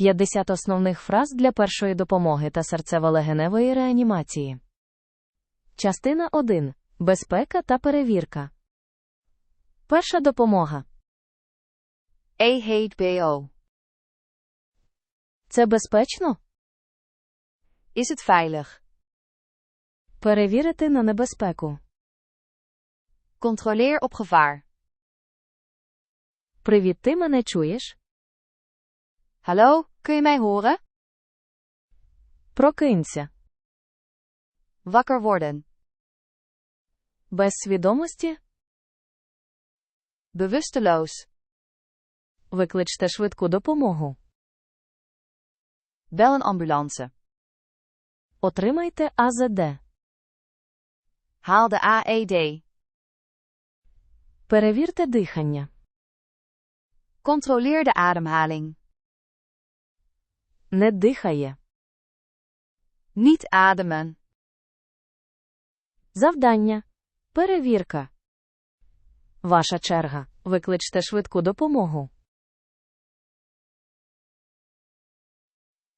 50 основних фраз для першої допомоги та серцево-легеневої реанімації. Частина 1. Безпека та перевірка. Перша допомога. EHBO. Це безпечно? Is het veilig? Перевірити на небезпеку. Controleer op gevaar. Привіт, ти мене чуєш? Hallo, kun je mij horen? Прокинься. Wakker worden. Без свідомості? Bewusteloos. Викличте швидку допомогу. Bel een ambulance. Отримайте АЗД. Haal de AED. Перевірте дихання. Controleer de ademhaling. Не дихає. Niet ademen. Завдання. Перевірка. Ваша черга. Викличте швидку допомогу.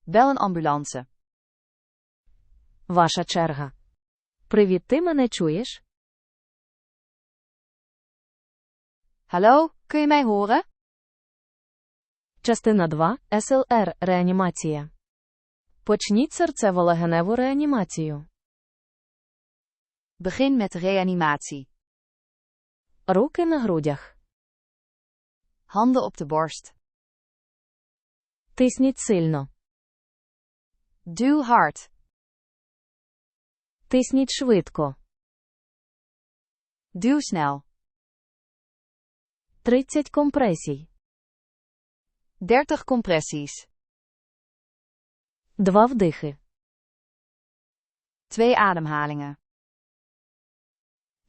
Bel een ambulance. Ваша черга. Привіт, ти мене чуєш? Hallo, kun je mij horen? Частина 2. СЛР. Реанімація. Почніть серцево-легеневу реанімацію. Begin met reanimatie. Руки на грудях. Handen op de borst. Тисніть сильно. Duw hard. Тисніть швидко. Duw snel. 30 компресій. 30 compressies. Два вдихи. 2 ademhalingen.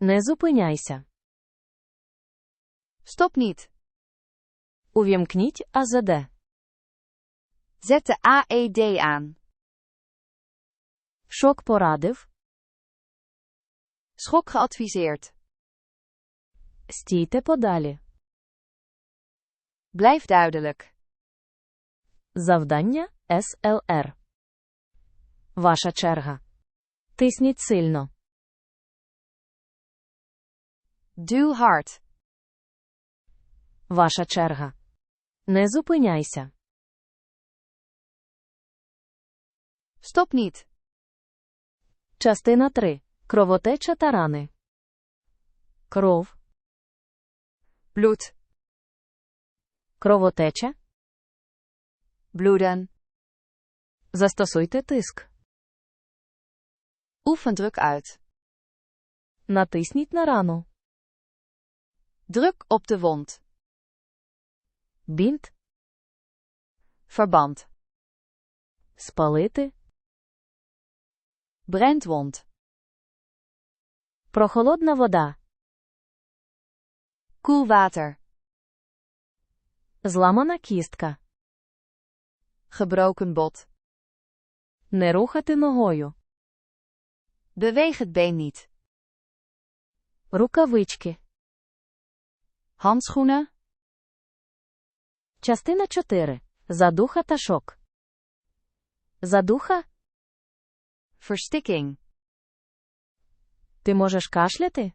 Не зупиняйся. Stop niet. Увімкніть АЗД. Zet de AED aan. Шок порадив. Schok geadviseerd. Стійте подалі. Blijf duidelijk. Завдання СЛР. Ваша черга. Тисніть сильно. Duw hard. Ваша черга. Не зупиняйся. Stop niet. Частина 3. Кровотеча та рани. Кров. Bloed. Кровотеча. Bloeden. Застосуйте тиск. Oefen druk uit. Натисніть на рану. Druk op de wond. Бінт. Verband. Спалити. Brandwond. Прохолодна вода. Koel water. Зламана кістка. Gebroken bot. Не рухати ногою. Beweeg het been niet. Рукавички. Handschoenen. Частина 4. Задуха та шок. Задуха. Verstikking. Ти можеш кашляти?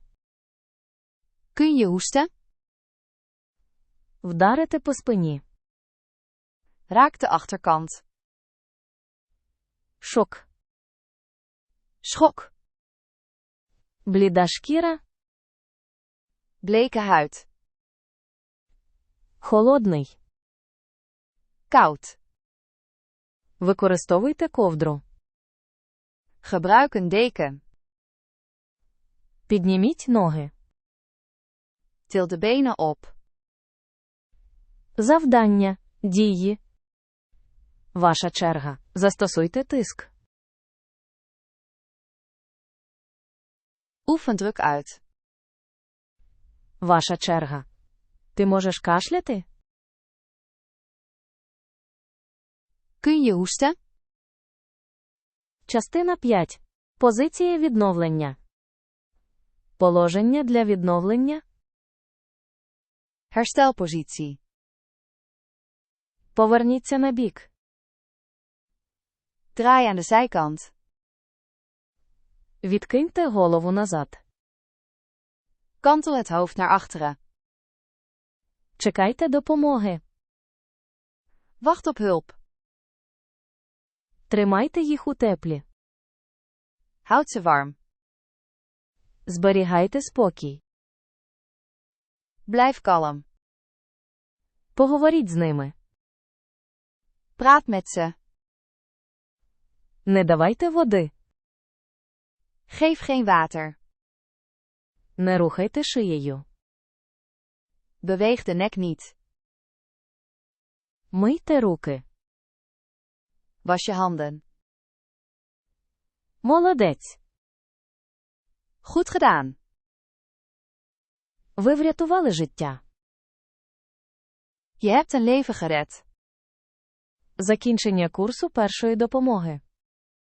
Kun je hoesten? Вдарити по спині. Raak de achterkant. Шок. Schok. Бліда шкіра. Bleke huid. Холодний. Koud. Використовуйте ковдру. Gebruik een deken. Підніміть ноги. Til de benen op. Завдання. Дії. Ваша черга. Застосуйте тиск. Oefen druk uit. Ваша черга. Ти можеш кашляти? Kun je hoesten? Частина 5. Позиція відновлення. Положення для відновлення. Herstelpositie. Поверніться на бік. Draai aan de zijkant. Відкиньте голову назад. Kantel het hoofd naar achteren. Чекайте допомоги. Wacht op hulp. Тримайте їх у теплі. Houd ze warm. Зберігайте спокій. Blijf kalm. Поговоріть з ними. Praat met ze. Не давайте води. Geef geen water. Не рухайте шиєю. Beweeg de nek niet. Мийте руки. Was je handen. Молодець. Goed gedaan. Ви врятували життя. Je hebt een leven gered. Закінчення курсу першої допомоги.